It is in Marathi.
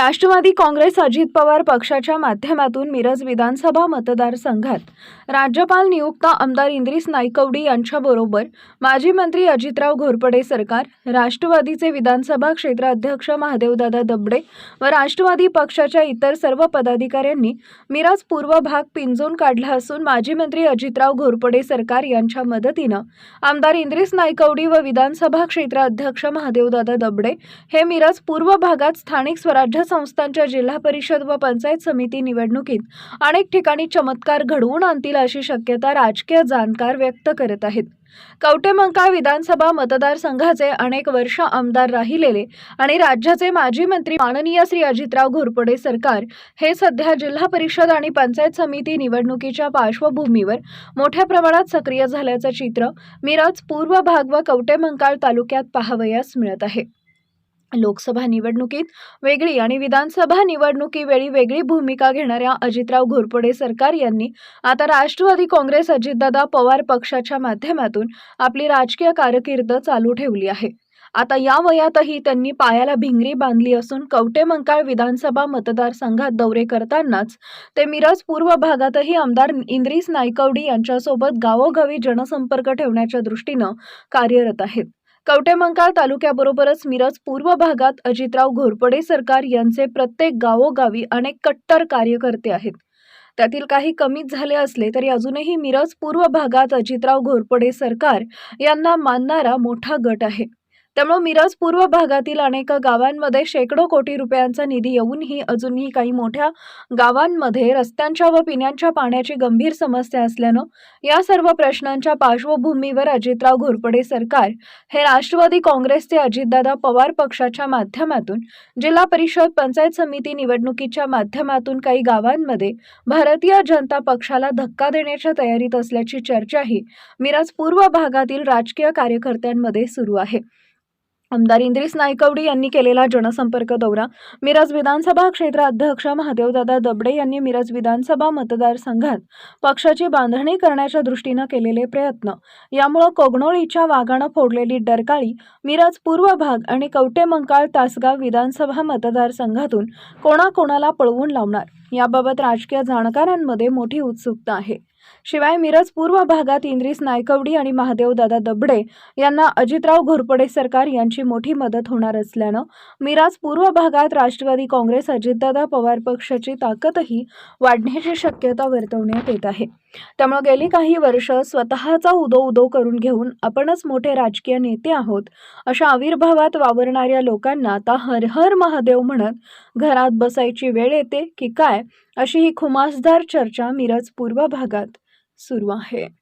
राष्ट्रवादी काँग्रेस अजित पवार पक्षाच्या माध्यमातून मिरज विधानसभा मतदारसंघात. राज्यपाल नियुक्त आमदार इंद्रिस नायकवडी यांच्याबरोबर माजी मंत्री अजितराव घोरपडे सरकार राष्ट्रवादीचे विधानसभा क्षेत्राध्यक्ष महादेवदादा दबडे व राष्ट्रवादी पक्षाच्या इतर सर्व पदाधिकाऱ्यांनी मिरज पूर्व भाग पिंजून काढला असून माजी मंत्री अजितराव घोरपडे सरकार यांच्या मदतीनं आमदार इंद्रिस नायकवडी व विधानसभा क्षेत्राध्यक्ष महादेवदादा दबडे हे मिरज पूर्व भागात स्थानिक स्वराज्य संस्थांच्या जिल्हा परिषद व पंचायत समिती निवडणुकीत अनेक ठिकाणी चमत्कार घडवून आणतील अशी शक्यता राजकीय जाणकार व्यक्त करत आहेत. कवटेमंकाळ विधानसभा मतदारसंघाचे अनेक वर्ष आमदार राहिलेले आणि राज्याचे माजी मंत्री माननीय श्री अजितराव घोरपडे सरकार हे सध्या जिल्हा परिषद आणि पंचायत समिती निवडणुकीच्या पार्श्वभूमीवर मोठ्या प्रमाणात सक्रिय झाल्याचं चित्र मिरज पूर्व भाग व कवटेमंकाळ तालुक्यात पाहावयास मिळत आहे. लोकसभा निवडणुकीत वेगळी आणि विधानसभा निवडणुकीवेळी वेगळी भूमिका घेणाऱ्या अजितराव घोरपडे सरकार यांनी आता राष्ट्रवादी काँग्रेस अजितदादा पवार पक्षाच्या माध्यमातून आपली राजकीय कारकीर्द चालू ठेवली आहे. आता या वयातही त्यांनी पायाला भिंगरी बांधली असून कवटेमंकाळ विधानसभा मतदारसंघात दौरे करतानाच ते मिरज पूर्व भागातही आमदार इंद्रिस नायकवडी यांच्यासोबत गावोगावी जनसंपर्क ठेवण्याच्या दृष्टीनं कार्यरत आहेत. कवटेमंकाळ तालुक्याबरोबरच मिरज पूर्व भागात अजितराव घोरपडे सरकार यांचे प्रत्येक गावोगावी अनेक कट्टर कार्यकर्ते आहेत. त्यातील काही कमीच झाले असले तरी अजूनही मिरज पूर्व भागात अजितराव घोरपडे सरकार यांना मानणारा मोठा गट आहे. त्यामुळे मिरज पूर्व भागातील अनेक गावांमध्ये शेकडो कोटी रुपयांचा निधी येऊनही अजूनही काही मोठ्या गावांमध्ये रस्त्यांच्या व पिण्याच्या पाण्याची गंभीर समस्या असल्यानं या सर्व प्रश्नांच्या पार्श्वभूमीवर अजितराव घोरपडे सरकार हे राष्ट्रवादी काँग्रेसचे अजितदादा पवार पक्षाच्या माध्यमातून जिल्हा परिषद पंचायत समिती निवडणुकीच्या माध्यमातून काही गावांमध्ये भारतीय जनता पक्षाला धक्का देण्याच्या तयारीत असल्याची चर्चाही मिरज पूर्व भागातील राजकीय कार्यकर्त्यांमध्ये सुरू आहे. आमदार इंद्रिस नायकवडी यांनी केलेला जनसंपर्क दौरा. मिरज विधानसभा क्षेत्र अध्यक्ष महादेवदादा दबडे यांनी मिरज विधानसभा मतदारसंघात पक्षाची बांधणी करण्याच्या दृष्टीनं केलेले प्रयत्न. यामुळं कोगनोळीच्या वाघानं फोडलेली डरकाळी मिरज पूर्व भाग आणि कवटेमंकाळ तासगाव विधानसभा मतदारसंघातून कोणाकोणाला पळवून लावणार? याबाबत राजकीय जाणकारांमध्ये मोठी उत्सुकता आहे. शिवाय मिरज पूर्व भागात इंद्रिस नायकवडी आणि महादेवदादा दबडे यांना अजितराव घोरपडे सरकार यांची मोठी मदत होणार असल्यानं मिरज पूर्व भागात राष्ट्रवादी काँग्रेस अजितदादा पवार पक्षाची ताकदही वाढण्याची शक्यता वर्तवण्यात येत आहे. त्यामुळे गेली काही वर्ष स्वतःचा उदो उदो करून घेऊन आपणच मोठे राजकीय नेते आहोत अशा आविर्भावात वावरणाऱ्या लोकांना आता हर हर महादेव म्हणत घरात बसायची वेळ येते की काय? अशी ही खुमासदार चर्चा मिरज पूर्व भागात सुरू आहे.